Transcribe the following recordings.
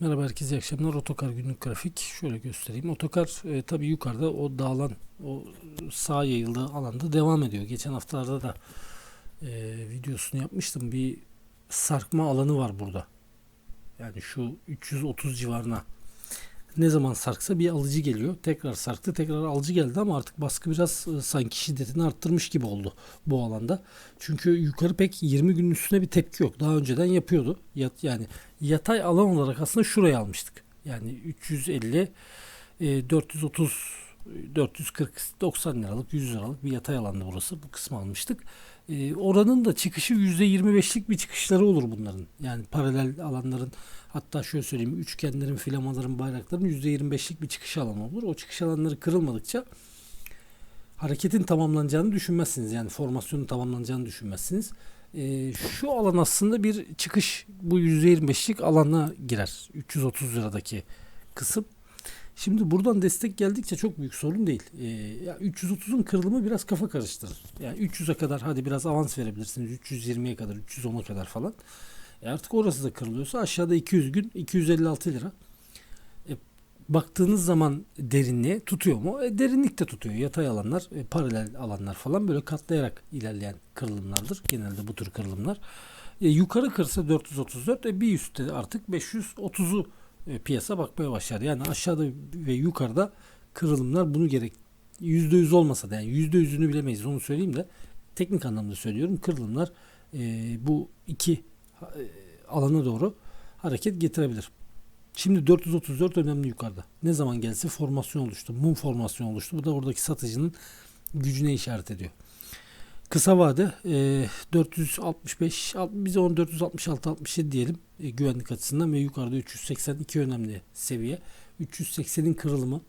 Merhaba herkese iyi akşamlar. Otokar günlük grafik. Şöyle göstereyim. Otokar e, tabii yukarıda o dağılan, o sağ yayıldığı alanda devam ediyor. Geçen haftalarda da e, videosunu yapmıştım. Bir sarkma alanı var burada. Yani şu 330 civarına ne zaman sarksa bir alıcı geliyor. Tekrar sarktı, tekrar alıcı geldi ama artık baskı biraz e, sanki şiddetini arttırmış gibi oldu bu alanda. Çünkü yukarı pek 20 günün üstüne bir tepki yok. Daha önceden yapıyordu. Yani yatay alan olarak aslında şuraya almıştık. Yani 350 e, 430 440 90 liralık 100 liralık bir yatay alanda burası. Bu kısmı almıştık. E, oranın da çıkışı %25'lik bir çıkışları olur bunların. Yani paralel alanların hatta şöyle söyleyeyim üçgenlerin, filamaların, bayrakların %25'lik bir çıkış alanı olur. O çıkış alanları kırılmadıkça hareketin tamamlanacağını düşünmezsiniz. Yani formasyonun tamamlanacağını düşünmezsiniz. E, şu alan aslında bir çıkış bu %25'lik alana girer. 330 liradaki kısım. Şimdi buradan destek geldikçe çok büyük sorun değil. Ee, ya 330'un kırılımı biraz kafa karıştırır. Yani 300'e kadar hadi biraz avans verebilirsiniz. 320'ye kadar, 310'a kadar falan. E artık orası da kırılıyorsa aşağıda 200 gün 256 lira. E, baktığınız zaman derinliğe tutuyor mu? E, derinlik de tutuyor. Yatay alanlar, e, paralel alanlar falan böyle katlayarak ilerleyen kırılımlardır. Genelde bu tür kırılımlar. E, yukarı kırsa 434, e, bir üstte artık 530'u e, piyasa bakmaya başlar. Yani aşağıda ve yukarıda kırılımlar bunu gerek %100 olmasa da yani %100'ünü bilemeyiz onu söyleyeyim de teknik anlamda söylüyorum kırılımlar e, bu iki e, alana doğru hareket getirebilir. Şimdi 434 önemli yukarıda. Ne zaman gelse formasyon oluştu. Mum formasyon oluştu. Bu da oradaki satıcının gücüne işaret ediyor. Kısa vade e, 465 bize 1466 67 diyelim e, güvenlik açısından ve yukarıda 382 önemli seviye. 380'in kırılımı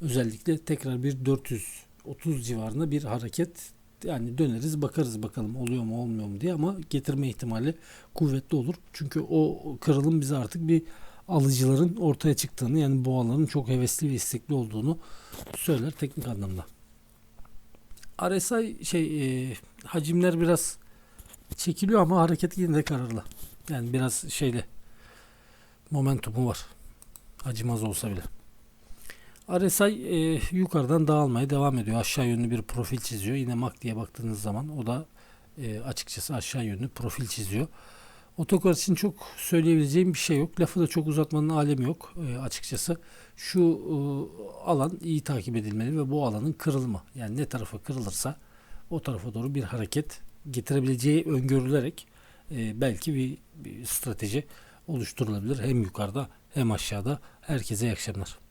özellikle tekrar bir 430 civarında bir hareket yani döneriz bakarız bakalım oluyor mu olmuyor mu diye ama getirme ihtimali kuvvetli olur. Çünkü o kırılım bize artık bir alıcıların ortaya çıktığını yani boğaların çok hevesli ve istekli olduğunu söyler teknik anlamda. RSI şey e, hacimler biraz çekiliyor ama hareket yine de kararlı. Yani biraz şeyle momentumu var. Hacim az olsa bile. RSI e, yukarıdan dağılmaya devam ediyor. Aşağı yönlü bir profil çiziyor. Yine MAC diye baktığınız zaman o da e, açıkçası aşağı yönlü profil çiziyor. Otokar için çok söyleyebileceğim bir şey yok. Lafı da çok uzatmanın alemi yok e, açıkçası. Şu e, alan iyi takip edilmeli ve bu alanın kırılma yani ne tarafa kırılırsa o tarafa doğru bir hareket getirebileceği öngörülerek e, belki bir, bir strateji oluşturulabilir. Hem yukarıda hem aşağıda. Herkese iyi akşamlar.